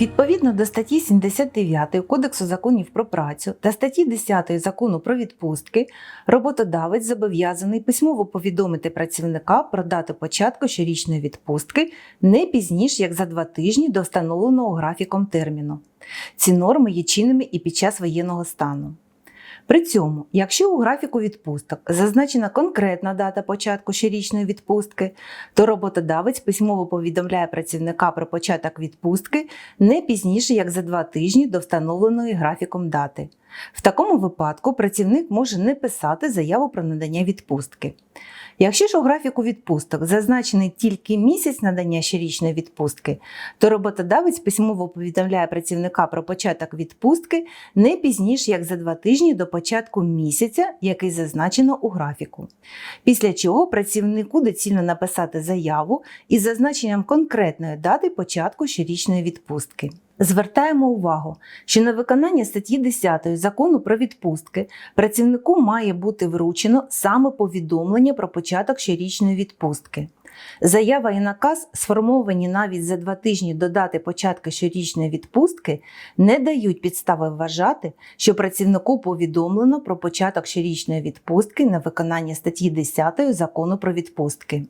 Відповідно до статті 79 Кодексу законів про працю та статті 10 закону про відпустки, роботодавець зобов'язаний письмово повідомити працівника про дату початку щорічної відпустки не пізніше як за два тижні до встановленого графіком терміну. Ці норми є чинними і під час воєнного стану. При цьому, якщо у графіку відпусток зазначена конкретна дата початку щорічної відпустки, то роботодавець письмово повідомляє працівника про початок відпустки не пізніше як за два тижні до встановленої графіком дати. В такому випадку працівник може не писати заяву про надання відпустки. Якщо ж у графіку відпусток зазначений тільки місяць надання щорічної відпустки, то роботодавець письмово повідомляє працівника про початок відпустки не пізніше як за два тижні до початку місяця, який зазначено у графіку. Після чого працівнику доцільно написати заяву із зазначенням конкретної дати початку щорічної відпустки. Звертаємо увагу, що на виконання статті 10 закону про відпустки працівнику має бути вручено саме повідомлення про початок щорічної відпустки. Заява і наказ, сформовані навіть за два тижні до дати початку щорічної відпустки, не дають підстави вважати, що працівнику повідомлено про початок щорічної відпустки на виконання статті 10 закону про відпустки.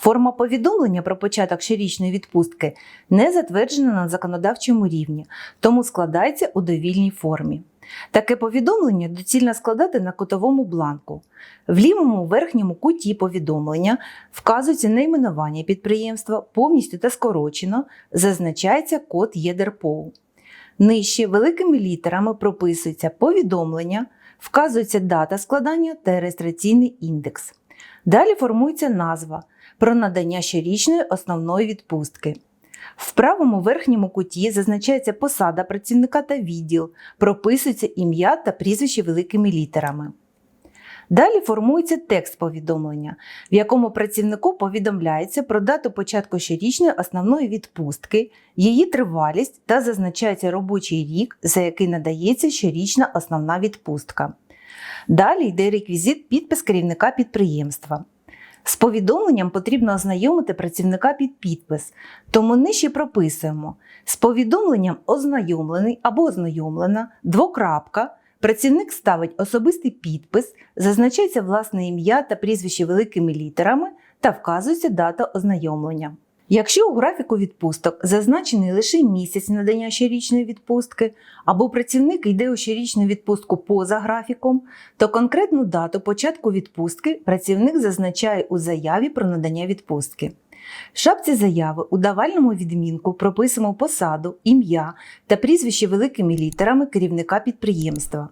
Форма повідомлення про початок щорічної відпустки не затверджена на законодавчому рівні, тому складається у довільній формі. Таке повідомлення доцільно складати на кутовому бланку. В лівому верхньому куті повідомлення вказується найменування підприємства повністю та скорочено, зазначається код ЄДРПОУ. Нижче великими літерами прописується повідомлення, вказується дата складання та реєстраційний індекс. Далі формується назва про надання щорічної основної відпустки. В правому верхньому куті зазначається посада працівника та відділ, прописується ім'я та прізвище великими літерами. Далі формується текст повідомлення, в якому працівнику повідомляється про дату початку щорічної основної відпустки, її тривалість та зазначається робочий рік, за який надається щорічна основна відпустка. Далі йде реквізит підпис керівника підприємства. З повідомленням потрібно ознайомити працівника під підпис, тому нижче прописуємо. З повідомленням ознайомлений або ознайомлена, двокрапка, працівник ставить особистий підпис, зазначається власне ім'я та прізвище великими літерами та вказується дата ознайомлення. Якщо у графіку відпусток зазначений лише місяць надання щорічної відпустки, або працівник йде у щорічну відпустку поза графіком, то конкретну дату початку відпустки працівник зазначає у заяві про надання відпустки. Шапці заяви у давальному відмінку прописуємо посаду, ім'я та прізвище великими літерами керівника підприємства.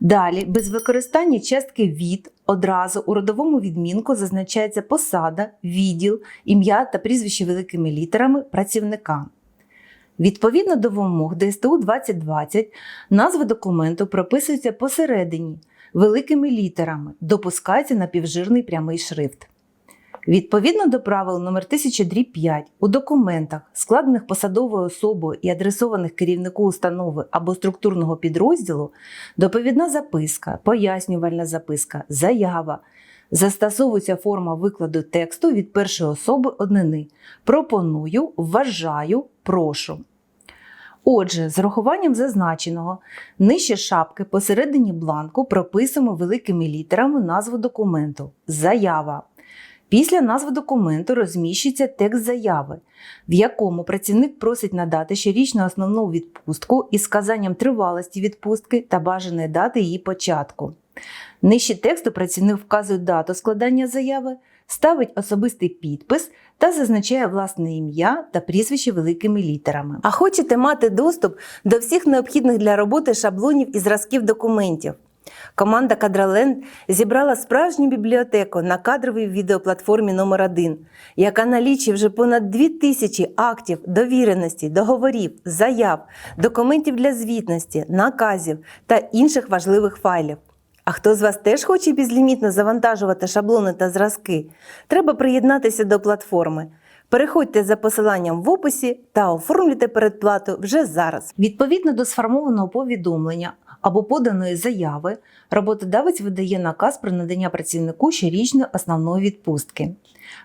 Далі, без використання частки від одразу у родовому відмінку зазначається посада, відділ, ім'я та прізвище великими літерами працівника. Відповідно до вимог ДСТУ 2020, назва документу прописується посередині великими літерами, допускається напівжирний прямий шрифт. Відповідно до правил номер 1005 у документах, складених посадовою особою і адресованих керівнику установи або структурного підрозділу, доповідна записка, пояснювальна записка, заява. Застосовується форма викладу тексту від першої особи однини. Пропоную, вважаю, прошу. Отже, з рахуванням зазначеного, нижче шапки посередині бланку прописуємо великими літерами назву документу Заява. Після назви документу розміщується текст заяви, в якому працівник просить надати щорічну основну відпустку із сказанням тривалості відпустки та бажаної дати її початку. Нижче тексту працівник вказує дату складання заяви, ставить особистий підпис та зазначає власне ім'я та прізвище великими літерами. А хочете мати доступ до всіх необхідних для роботи шаблонів і зразків документів? Команда Кадраленд зібрала справжню бібліотеку на кадровій відеоплатформі номер 1 яка налічує вже понад 2000 актів, довіреностей, договорів, заяв, документів для звітності, наказів та інших важливих файлів. А хто з вас теж хоче безлімітно завантажувати шаблони та зразки? Треба приєднатися до платформи. Переходьте за посиланням в описі та оформлюйте передплату вже зараз. Відповідно до сформованого повідомлення або поданої заяви, роботодавець видає наказ про надання працівнику щорічної основної відпустки.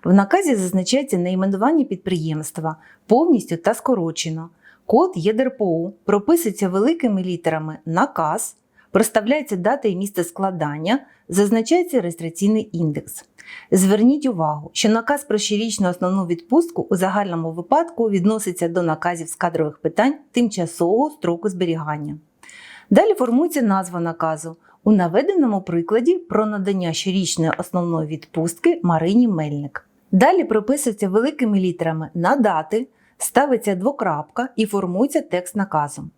В наказі зазначається найменування підприємства повністю та скорочено, Код ЄДРПОУ прописується великими літерами наказ, проставляється дата і місце складання, зазначається реєстраційний індекс. Зверніть увагу, що наказ про щорічну основну відпустку у загальному випадку відноситься до наказів з кадрових питань тимчасового строку зберігання. Далі формується назва наказу. У наведеному прикладі про надання щорічної основної відпустки Марині Мельник. Далі прописується великими літерами надати, ставиться двокрапка і формується текст наказу.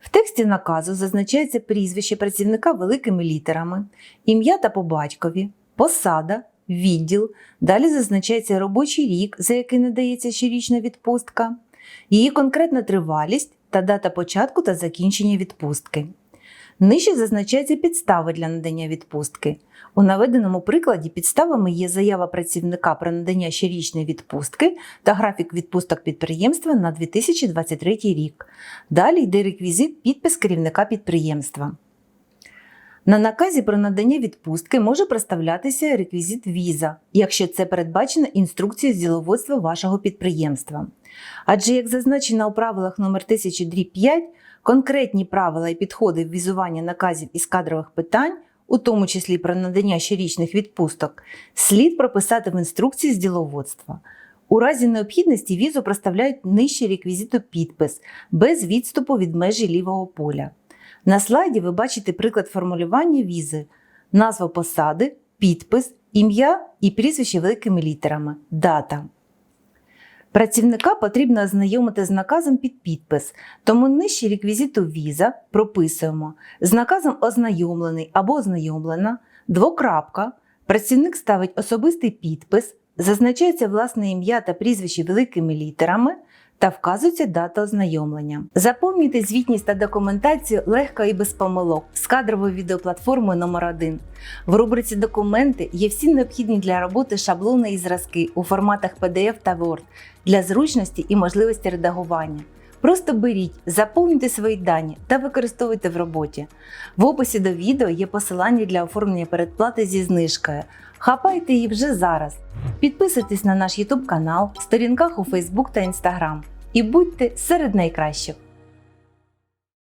В тексті наказу зазначається прізвище працівника великими літерами, ім'я та по батькові, посада, відділ. Далі зазначається робочий рік, за який надається щорічна відпустка, її конкретна тривалість та дата початку та закінчення відпустки. Нижче зазначаються підстави для надання відпустки. У наведеному прикладі підставами є заява працівника про надання щорічної відпустки та графік відпусток підприємства на 2023 рік. Далі йде реквізит підпис керівника підприємства. На наказі про надання відпустки може проставлятися реквізит віза, якщо це передбачено інструкцією з діловодства вашого підприємства. Адже, як зазначено у правилах номер 1000 5, конкретні правила і підходи візування наказів із кадрових питань, у тому числі про надання щорічних відпусток, слід прописати в інструкції з діловодства. У разі необхідності візу проставляють нижче реквізиту підпис без відступу від межі лівого поля. На слайді ви бачите приклад формулювання візи, назва посади, підпис, ім'я і прізвище великими літерами, дата. Працівника потрібно ознайомити з наказом під підпис, тому нижче реквізиту віза прописуємо. З наказом ознайомлений або ознайомлена, двокрапка, працівник ставить особистий підпис, зазначається власне ім'я та прізвище великими літерами та вказується дата ознайомлення. Заповнюйте звітність та документацію легко і без помилок з кадровою відеоплатформою номер 1 В рубриці Документи є всі необхідні для роботи шаблони і зразки у форматах PDF та Word для зручності і можливості редагування. Просто беріть, заповнюйте свої дані та використовуйте в роботі. В описі до відео є посилання для оформлення передплати зі знижкою. Хапайте її вже зараз. Підписуйтесь на наш YouTube канал, сторінках у Facebook та Instagram і будьте серед найкращих.